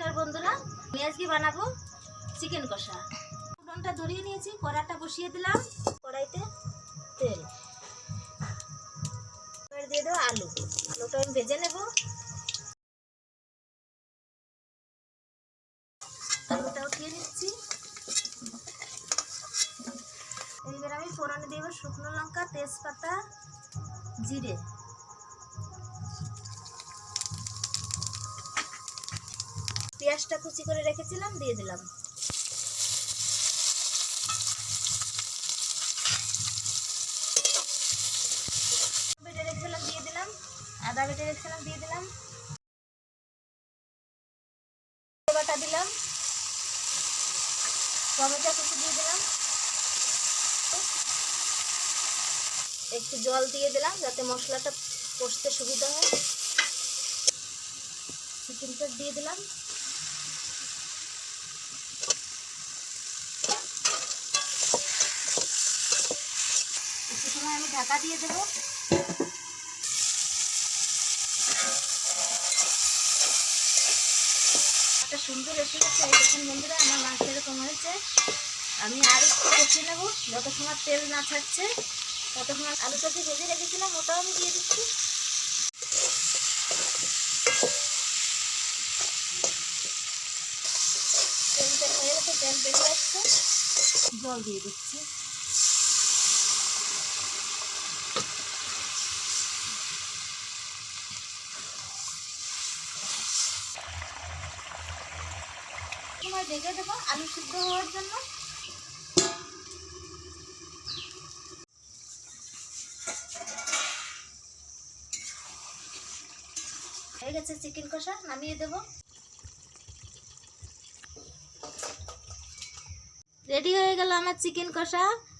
নমস্কার বন্ধুরা, আমি আজকে বানাবো চিকেন কষা। উনুনটা ধরিয়ে নিয়েছি কড়াটা বসিয়ে দিলাম, কড়াইতে তেল। দিয়ে দেবো আলু। আলুটা আমি ভেজে নেব। আলুটা উঠিয়ে নিচ্ছি এইবার আমি ফোড়নে দেবো শুকনো লঙ্কা, তেজপাতা, জিরে। পেঁয়াজটা কুচি করে রেখেছিলাম, দিয়ে দিলাম। বেটে দিয়ে দিলাম। আদা বেটে রেখেছিলাম, দিয়ে দিলাম। বাটা দিলাম। টমেটো কুচি দিয়ে দিলাম। একটু জল দিয়ে দিলাম, যাতে মশলাটা কষতে সুবিধা হয়। চিকেনটা দিয়ে দিলাম। সময় আমি ঢাকা দিয়ে দেবো। একটা সুন্দর এসে গেছে এই দেখুন বন্ধুরা, আমার মাছ এরকম হয়েছে। আমি আর একটু কষিয়ে নেব যত সময় তেল না থাকছে তত সময় আলুটাকে ভেজে রেখেছিলাম, ওটাও আমি দিয়ে দিচ্ছি। তেলটা হয়ে গেছে, তেল বেরিয়ে আসছে। জল দিয়ে দিচ্ছি। সময় দেখে দেবো, আলু সিদ্ধ হওয়ার জন্য। হয়ে গেছে চিকেন কষা, নামিয়ে দেব। রেডি হয়ে গেল আমার চিকেন কষা।